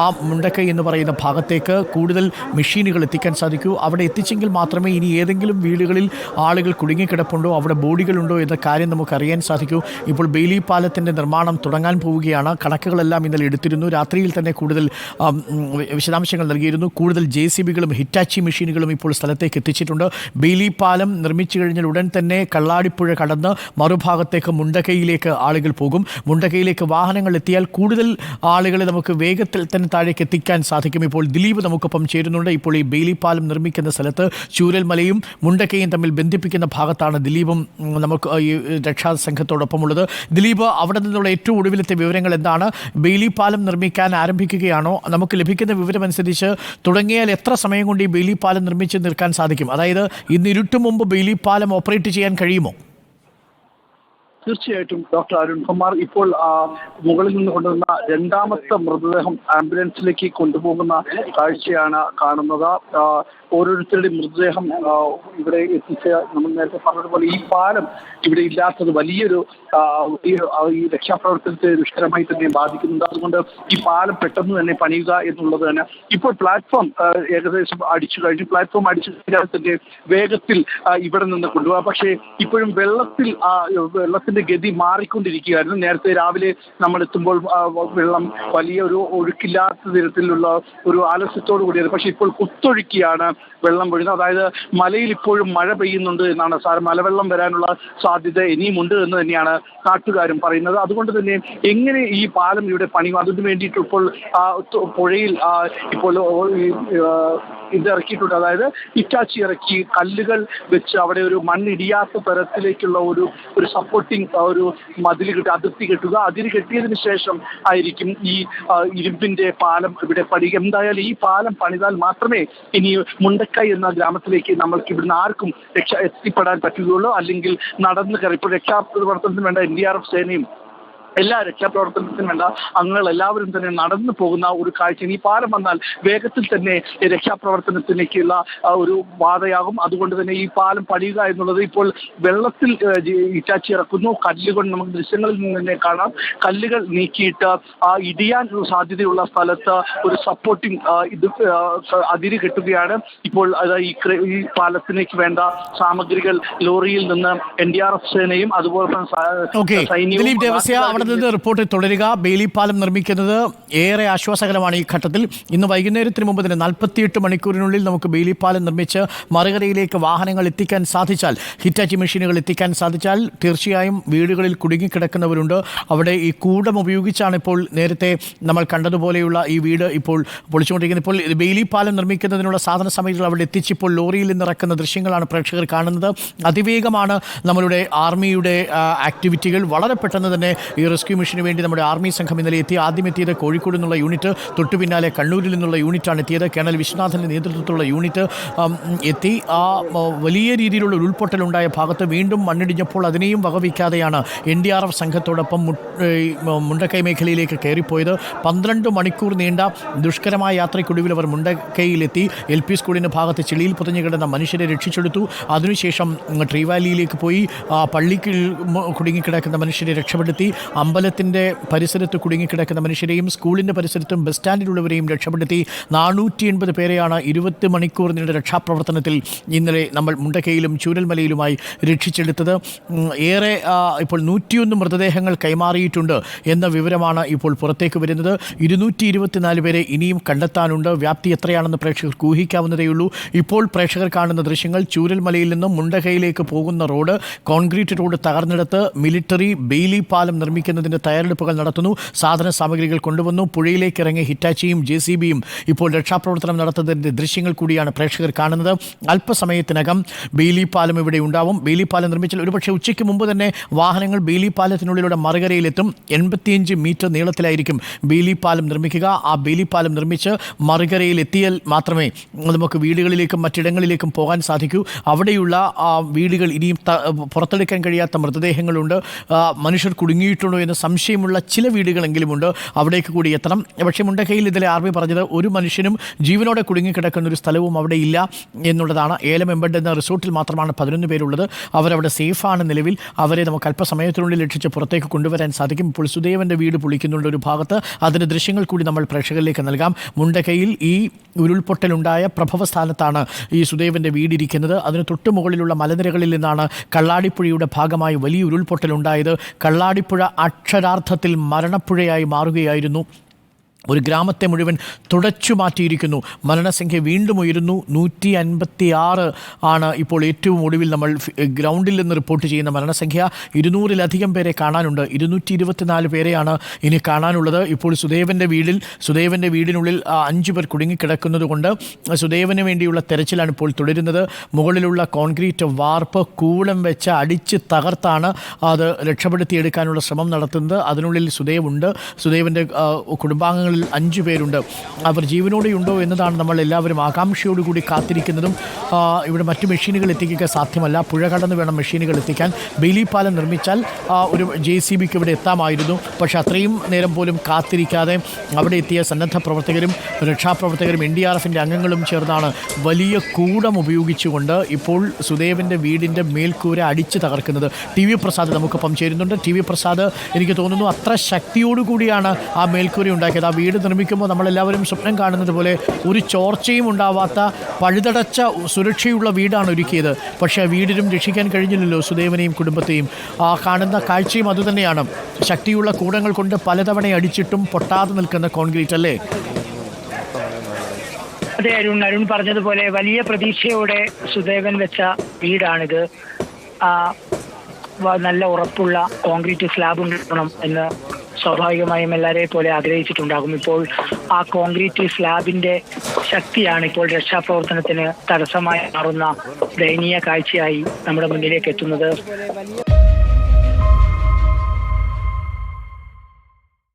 ആ മുണ്ടക്കൈ എന്ന് പറയുന്ന ഭാഗത്തേക്ക് കൂടുതൽ മെഷീനുകൾ എത്തിക്കാൻ സാധിക്കൂ. അവിടെ എത്തിച്ചെങ്കിൽ മാത്രമേ ഇനി ഏതെങ്കിലും വീടുകളിൽ ആളുകൾ കുടുങ്ങിക്കിടപ്പുണ്ടോ അവിടെ ബോഡികളുണ്ടോ എന്ന കാര്യം നമുക്ക് അറിയാൻ സാധിക്കൂ. ഇപ്പോൾ ബെയിലി പാലത്തിന്റെ നിർമ്മാണം തുടങ്ങാൻ പോവുകയാണ്. കണക്കുകളെല്ലാം ഇന്നലെ എടുത്തിരുന്നു. രാത്രിയിൽ തന്നെ കൂടുതൽ വിശദാംശങ്ങൾ നൽകിയിരുന്നു. കൂടുതൽ ജെ സി ബികളും ഹിറ്റാച്ചി മെഷീനുകളും ഇപ്പോൾ സ്ഥലത്തേക്ക് എത്തിച്ചിട്ടുണ്ട്. ബെയിലി പാലം നിർമ്മിച്ചു കഴിഞ്ഞാൽ ഉടൻ തന്നെ കള്ളാടിപ്പുഴ കടന്ന് മറുഭാഗത്തേക്ക് മുണ്ടക്കൈയിലേക്ക് ആളുകൾ പോകും. മുണ്ടക്കൈയിലേക്ക് വാഹനങ്ങൾ എത്തിയാൽ കൂടുതൽ ആളുകളെ നമുക്ക് വേഗത്തിൽ തന്നെ താഴേക്ക് എത്തിക്കാൻ സാധിക്കും. ഇപ്പോൾ ദിലീപ് നമുക്കൊപ്പം ചേരുന്നുണ്ട്. ഇപ്പോൾ ഈ ബെയിലി പാലം നിർമ്മിക്കുന്ന സ്ഥലത്ത് ചൂരൽമലയും മുണ്ടക്കയും തമ്മിൽ ബന്ധിപ്പിക്കുന്ന ഭാഗത്താണ് ദിലീപും നമുക്ക് ഈ രക്ഷാ സംഘത്തോടൊപ്പമുള്ളത് ദിലീപ് അവിടെ നിന്നുള്ള ഏറ്റവും ഒടുവിലത്തെ വിവരങ്ങൾ എന്താണ്? ബെയിലി പാലം നിർമ്മിക്കാൻ ആരംഭിക്കുകയാണോ? നമുക്ക് ലഭിക്കുന്ന വിവരമനുസരിച്ച് തുടങ്ങിയാൽ എത്ര സമയം കൊണ്ട് ഈ ബെയിലി പാലം നിർമ്മിച്ച് നിൽക്കാൻ സാധിക്കും? അതായത് ഇന്ന് ഇരുട്ടു മുമ്പ് ബെയിലി പാലം ഓപ്പറേറ്റ് ചെയ്യാൻ കഴിയുമോ? തീർച്ചയായിട്ടും ഡോക്ടർ അരുൺ അരുൺകുമാർ ഇപ്പോൾ മുകളിൽ നിന്ന് കൊണ്ടുവന്ന രണ്ടാമത്തെ മൃതദേഹം ആംബുലൻസിലേക്ക് കൊണ്ടുപോകുന്ന കാഴ്ചയാണ് കാണുന്നത്. ഓരോരുത്തരുടെ മൃതദേഹം ഇവിടെ എത്തിച്ച് നമ്മൾ നേരത്തെ പറഞ്ഞതുപോലെ ഈ പാലം ഇവിടെ ഇല്ലാത്തത് വലിയൊരു ഈ രക്ഷാപ്രവർത്തനത്തെ ദുഷ്കരമായി തന്നെ ബാധിക്കുന്നുണ്ട്. അതുകൊണ്ട് ഈ പാലം പെട്ടെന്ന് തന്നെ പണിയുക എന്നുള്ളത് തന്നെ ഇപ്പോൾ പ്ലാറ്റ്ഫോം ഏകദേശം അടിച്ചു കഴിഞ്ഞു. പ്ലാറ്റ്ഫോം അടിച്ചു കഴിഞ്ഞാൽ തന്നെ വേഗത്തിൽ ഇവിടെ നിന്ന് കൊണ്ടുപോകാം. പക്ഷേ ഇപ്പോഴും വെള്ളത്തിൽ ആ വെള്ളത്തിന്റെ ഗതി മാറിക്കൊണ്ടിരിക്കുകയായിരുന്നു. നേരത്തെ രാവിലെ നമ്മൾ എത്തുമ്പോൾ വെള്ളം വലിയ ഒരു ഒഴുക്കില്ലാത്ത തരത്തിലുള്ള ഒരു ആലസ്യത്തോടു കൂടിയത് പക്ഷേ ഇപ്പോൾ കുത്തൊഴുക്കിയാണ് വെള്ളം വീഴുന്നത്. അതായത് മലയിൽ ഇപ്പോഴും മഴ പെയ്യുന്നുണ്ട് എന്നാണ് സാർ. മലവെള്ളം വരാനുള്ള സാധ്യത ഇനിയുമുണ്ട് എന്ന് തന്നെയാണ് നാട്ടുകാരും പറയുന്നത്. അതുകൊണ്ട് തന്നെ എങ്ങനെ ഈ പാലം ഇവിടെ പണി അതിനു വേണ്ടിയിട്ട് ഇപ്പോൾ പുഴയിൽ ഇപ്പോൾ ഇത് ഇറക്കിയിട്ടുണ്ട്. അതായത് ഇറ്റാച്ചി ഇറക്കി കല്ലുകൾ വെച്ച് അവിടെ ഒരു മണ്ണിടിയാത്ത തരത്തിലേക്കുള്ള ഒരു ഒരു സപ്പോർട്ടിങ് ഒരു മതിൽ കിട്ടുക അതിർത്തി കെട്ടുക. അതിര് കെട്ടിയതിന് ശേഷം ആയിരിക്കും ഈ ഇരുമ്പിന്റെ പാലം ഇവിടെ പണി. എന്തായാലും ഈ പാലം പണിതാൽ മാത്രമേ ഇനി മുണ്ടക്കൈ എന്ന ഗ്രാമത്തിലേക്ക് നമ്മൾക്ക് ഇവിടുന്ന് ആർക്കും രക്ഷ എത്തിപ്പെടാൻ പറ്റുകയുള്ളൂ. അല്ലെങ്കിൽ നടന്ന് കയറി. ഇപ്പോൾ രക്ഷാപ്രവർത്തനത്തിന് വേണ്ട എൻ ഡി ആർ എഫ് സേനയും എല്ലാ രക്ഷാപ്രവർത്തനത്തിനും വേണ്ട അംഗങ്ങൾ എല്ലാവരും തന്നെ നടന്നു പോകുന്ന ഒരു കാഴ്ച ഈ പാലം വന്നാൽ വേഗത്തിൽ തന്നെ രക്ഷാപ്രവർത്തനത്തിലേക്കുള്ള ഒരു ബാധയാകും അതുകൊണ്ട് തന്നെ ഈ പാലം പണിയുക എന്നുള്ളത് ഇപ്പോൾ വെള്ളത്തിൽ ഇറ്റാച്ചി ഇറക്കുന്നു. കല്ലുകൾ നമുക്ക് ദൃശ്യങ്ങളിൽ നിന്ന് തന്നെ കാണാം. കല്ലുകൾ നീക്കിയിട്ട് ആ ഇടിയാൻ സാധ്യതയുള്ള സ്ഥലത്ത് ഒരു സപ്പോർട്ടിംഗ് ഇത് അതിര് കെട്ടുകയാണ്. ഇപ്പോൾ ഈ ഈ പാലത്തിലേക്ക് വേണ്ട സാമഗ്രികൾ ലോറിയിൽ നിന്ന് എൻ ഡി ആർ എഫ് സേനയും അതുപോലെ തന്നെ സൈന്യവും ദിലീപ് റിപ്പോർട്ടിൽ റിപ്പോർട്ട് തുടരുക. ബെയിലി പാലം നിർമ്മിക്കുന്നത് ഏറെ ആശ്വാസകരമാണ് ഈ ഘട്ടത്തിൽ. ഇന്ന് വൈകുന്നേരത്തിന് മുമ്പ് തന്നെ നാൽപ്പത്തിയെട്ട് മണിക്കൂറിനുള്ളിൽ നമുക്ക് ബെയിലി പാലം നിർമ്മിച്ച് മറുകരയിലേക്ക് വാഹനങ്ങൾ എത്തിക്കാൻ സാധിച്ചാൽ ഹിറ്റാച്ചി മെഷീനുകൾ എത്തിക്കാൻ സാധിച്ചാൽ തീർച്ചയായും വീടുകളിൽ കുടുങ്ങിക്കിടക്കുന്നവരുണ്ട്. അവിടെ ഈ കൂടം ഉപയോഗിച്ചാണ് ഇപ്പോൾ നേരത്തെ നമ്മൾ കണ്ടതുപോലെയുള്ള ഈ വീട് ഇപ്പോൾ പൊളിച്ചുകൊണ്ടിരിക്കുന്നത്. ഇപ്പോൾ ബെയിലി പാലം നിർമ്മിക്കുന്നതിനുള്ള സാധന സാമഗ്രികൾ അവിടെ എത്തിച്ച് ഇപ്പോൾ ലോറിയിൽ നിന്ന് ഇറക്കുന്ന ദൃശ്യങ്ങളാണ് പ്രേക്ഷകർ കാണുന്നത്. അതിവേഗമാണ് നമ്മളുടെ ആർമിയുടെ ആക്ടിവിറ്റികൾ. വളരെ പെട്ടെന്ന് തന്നെ ഈ റെസ്ക്യൂ മിഷന് വേണ്ടി നമ്മുടെ ആർമി സംഘം ഇന്നലെ എത്തി. ആദ്യം എത്തിയത് കോഴിക്കോട് നിന്നുള്ള യൂണിറ്റ്. തൊട്ടു പിന്നാലെ കണ്ണൂരിൽ നിന്നുള്ള യൂണിറ്റാണ് എത്തിയത്. കേണൽ വിശ്വനാഥന്റെ നേതൃത്വത്തിലുള്ള യൂണിറ്റ് എത്തി. ആ വലിയ രീതിയിലുള്ള ഉരുൾപൊട്ടലുണ്ടായ ഭാഗത്ത് വീണ്ടും മണ്ണിടിഞ്ഞപ്പോൾ അതിനെയും വകവയ്ക്കാതെയാണ് എൻ ഡി ആർ എഫ് സംഘത്തോടൊപ്പം മുണ്ടക്കൈ മേഖലയിലേക്ക് കയറിപ്പോയത്. പന്ത്രണ്ട് മണിക്കൂർ നീണ്ട ദുഷ്കരമായ യാത്രയ്ക്കൊടുവിൽ അവർ മുണ്ടക്കൈയിലെത്തി. എൽ പി സ്കൂളിന്റെ ഭാഗത്ത് ചെളിയിൽ പുതഞ്ഞു കിടന്ന മനുഷ്യരെ രക്ഷിച്ചെടുത്തു. അതിനുശേഷം ട്രീവാലിയിലേക്ക് പോയി. പള്ളിക്ക് കുടുങ്ങിക്കിടക്കുന്ന മനുഷ്യരെ രക്ഷപ്പെടുത്തി. അമ്പലത്തിന്റെ പരിസരത്ത് കുടുങ്ങിക്കിടക്കുന്ന മനുഷ്യരെയും സ്കൂളിന്റെ പരിസരത്തും ബസ് സ്റ്റാൻഡിലുള്ളവരെയും രക്ഷപ്പെടുത്തി നാനൂറ്റി എൺപത് പേരെയാണ് ഇരുപത്തി മണിക്കൂർ നീണ്ട രക്ഷാപ്രവർത്തനത്തിൽ ഇന്നലെ നമ്മൾ മുണ്ടക്കയിലും ചൂരൽമലയിലുമായി രക്ഷിച്ചെടുത്തത്. ഏറെ ഇപ്പോൾ നൂറ്റിയൊന്ന് മൃതദേഹങ്ങൾ കൈമാറിയിട്ടുണ്ട് എന്ന വിവരമാണ് ഇപ്പോൾ പുറത്തേക്ക് വരുന്നത്. ഇരുന്നൂറ്റി ഇരുപത്തിനാല് പേരെ ഇനിയും കണ്ടെത്താനുണ്ട്. വ്യാപ്തി എത്രയാണെന്ന് പ്രേക്ഷകർക്ക് ഊഹിക്കാവുന്നതേയുള്ളൂ ഇപ്പോൾ പ്രേക്ഷകർ കാണുന്ന ദൃശ്യങ്ങൾ ചൂരൽമലയിൽ നിന്നും മുണ്ടകയിലേക്ക് പോകുന്ന റോഡ് കോൺക്രീറ്റ് റോഡ് തകർന്നെടുത്ത് മിലിറ്ററി ബെയിലി പാലം നിർമ്മിക്കുന്നതിന്റെ തയ്യാറെടുപ്പുകൾ നടത്തുന്നു. സാധന സാമഗ്രികൾ കൊണ്ടുവന്നു. പുഴയിലേക്ക് ഇറങ്ങിയ ഹിറ്റാച്ചിയും ജെ സി ബിയും ഇപ്പോൾ രക്ഷാപ്രവർത്തനം നടത്തുന്നതിന്റെ ദൃശ്യങ്ങൾ കൂടിയാണ് പ്രേക്ഷകർ കാണുന്നത്. അല്പസമയത്തിനകം ബെയിലി പാലം ഇവിടെ ഉണ്ടാവും. ബെയിലി പാലം നിർമ്മിച്ചാൽ ഒരുപക്ഷെ ഉച്ചയ്ക്ക് മുമ്പ് തന്നെ വാഹനങ്ങൾ ബെയിലി പാലത്തിനുള്ളിലൂടെ മറുകരയിലെത്തും. എൺപത്തിയഞ്ച് മീറ്റർ നീളത്തിലായിരിക്കും ബെയിലി പാലം നിർമ്മിക്കുക. ആ ബെയിലി പാലം നിർമ്മിച്ച് മറുകരയിൽ എത്തിയാൽ മാത്രമേ നമുക്ക് വീടുകളിലേക്കും മറ്റിടങ്ങളിലേക്കും പോകാൻ സാധിക്കൂ. അവിടെയുള്ള ആ വീടുകൾ ഇനിയും പുറത്തെടുക്കാൻ കഴിയാത്ത മൃതദേഹങ്ങളുണ്ട്. മനുഷ്യർ കുടുങ്ങിയിട്ടുണ്ടോ ഉണ്ടോ എന്ന് സംശയമുള്ള ചില വീടുകളെങ്കിലുമുണ്ട്. അവിടേക്ക് കൂടി എത്തണം. പക്ഷേ മുണ്ടക്കയിൽ ഇതിലെ ആർമി പറഞ്ഞത് ഒരു മനുഷ്യനും ജീവനോടെ കുടുങ്ങിക്കിടക്കുന്ന ഒരു സ്ഥലവും അവിടെ ഇല്ല എന്നുള്ളതാണ്. ഏലം എംബഡ് എന്ന റിസോർട്ടിൽ മാത്രമാണ് പതിനൊന്ന് പേരുള്ളത്. അവരവിടെ സേഫാണ് നിലവിൽ. അവരെ നമുക്ക് അല്പസമയത്തിനുള്ളിൽ രക്ഷിച്ച് പുറത്തേക്ക് കൊണ്ടുവരാൻ സാധിക്കും. ഇപ്പോൾ സുദേവന്റെ വീട് പൊളിക്കുന്നുള്ള ഒരു ഭാഗത്ത്. അതിന്റെ ദൃശ്യങ്ങൾ കൂടി നമ്മൾ പ്രേക്ഷകരിലേക്ക് നൽകാം. മുണ്ടക്കയിൽ ഈ ഉരുൾപൊട്ടലുണ്ടായ പ്രഭവ സ്ഥാനത്താണ് ഈ സുദേവന്റെ വീടിരിക്കുന്നത് അതിന് തൊട്ട് മുകളിലുള്ള മലനിരകളിൽ നിന്നാണ് കള്ളാടിപ്പുഴയുടെ ഭാഗമായി വലിയ ഉരുൾപൊട്ടലുണ്ടായത്. കള്ളാടിപ്പുഴ അക്ഷരാർത്ഥത്തിൽ മരണപ്പുഴയായി മാറുകയായിരുന്നു. ഒരു ഗ്രാമത്തെ മുഴുവൻ തുടച്ചു മാറ്റിയിരിക്കുന്നു. മരണസംഖ്യ വീണ്ടും ഉയരുന്നു. നൂറ്റി അൻപത്തി ആറ് ആണ് ഇപ്പോൾ ഏറ്റവും ഒടുവിൽ നമ്മൾ ഗ്രൗണ്ടിൽ നിന്ന് റിപ്പോർട്ട് ചെയ്യുന്ന മരണസംഖ്യ. ഇരുന്നൂറിലധികം പേരെ കാണാനുണ്ട്. ഇരുന്നൂറ്റി ഇരുപത്തിനാല് പേരെയാണ് ഇനി കാണാനുള്ളത്. ഇപ്പോൾ സുദേവന്റെ വീടിൽ സുദേവന്റെ വീടിനുള്ളിൽ അഞ്ചു പേർ കുടുങ്ങിക്കിടക്കുന്നത് കൊണ്ട് സുദേവന് വേണ്ടിയുള്ള തെരച്ചിലാണ് ഇപ്പോൾ തുടരുന്നത്. മുകളിലുള്ള കോൺക്രീറ്റ് വാർപ്പ് കൂളം വെച്ച് അടിച്ച് തകർത്താണ് അത് രക്ഷപ്പെടുത്തിയെടുക്കാനുള്ള ശ്രമം നടത്തുന്നത്. അതിനുള്ളിൽ സുദേവുണ്ട്. സുദേവന്റെ ആ, കുടുംബാംഗങ്ങളിൽ അഞ്ച് പേരുണ്ട്. അവർ ജീവനോടെയുണ്ടോ എന്നതാണ് നമ്മൾ എല്ലാവരും ആകാംക്ഷയോടുകൂടി കാത്തിരിക്കുന്നതും. ഇവിടെ മറ്റു മെഷീനുകൾ എത്തിക്കുക സാധ്യമല്ല. പുഴ കടന്ന് വേണം മെഷീനുകൾ എത്തിക്കാൻ. ബെയിലി പാലം നിർമ്മിച്ചാൽ ഒരു ജെ സി ബിക്ക് ഇവിടെ എത്താമായിരുന്നു. പക്ഷേ അത്രയും നേരം പോലും കാത്തിരിക്കാതെ അവിടെ എത്തിയ സന്നദ്ധ പ്രവർത്തകരും രക്ഷാപ്രവർത്തകരും എൻ ഡി ആർ എഫിന്റെ അംഗങ്ങളും ചേർന്നാണ് വലിയ കൂടം ഉപയോഗിച്ചുകൊണ്ട് ഇപ്പോൾ സുദേവന്റെ വീടിന്റെ മേൽക്കൂര അടിച്ച് തകർക്കുന്നത്. ടി വി പ്രസാദ് നമുക്കൊപ്പം ചേരുന്നുണ്ട്. ടി വി പ്രസാദ് എനിക്ക് തോന്നുന്നു അത്ര ശക്തിയോടുകൂടിയാണ് ആ മേൽക്കൂര ഉണ്ടാക്കിയത്. ആ വീട് നിർമ്മിക്കുമ്പോൾ നമ്മളെല്ലാവരും സ്വപ്നം കാണുന്നത് പോലെ ഒരു ചോർച്ചയും ഉണ്ടാവാത്ത പഴുതടച്ച സുരക്ഷയുള്ള വീടാണ് ഒരുക്കിയത്. പക്ഷേ വീടിനും രക്ഷിക്കാൻ കഴിഞ്ഞില്ലല്ലോ സുദേവനെയും കുടുംബത്തെയും. ആ കാണുന്ന കാഴ്ചയും അതുതന്നെയാണ് ശക്തിയുള്ള കൂടങ്ങൾ കൊണ്ട് പലതവണ അടിച്ചിട്ടും പൊട്ടാതെ നിൽക്കുന്ന കോൺക്രീറ്റ് അല്ലേ? അതെ അരുൺ. അരുൺ പറഞ്ഞതുപോലെ വലിയ പ്രതീക്ഷയോടെ സുദേവൻ വെച്ച വീടാണിത്. നല്ല ഉറപ്പുള്ള കോൺക്രീറ്റ് സ്ലാബ് ഉണ്ടാക്കണം എന്ന് സ്വാഭാവികമായും എല്ലാരെ പോലെ ആഗ്രഹിച്ചിട്ടുണ്ടാകും. ഇപ്പോൾ ആ കോൺക്രീറ്റ് സ്ലാബിന്റെ ശക്തിയാണ് ഇപ്പോൾ രക്ഷാപ്രവർത്തനത്തിന് തടസ്സമായി മാറുന്ന ദയനീയ കാഴ്ചയായി നമ്മുടെ മുന്നിലേക്ക് എത്തുന്നത്.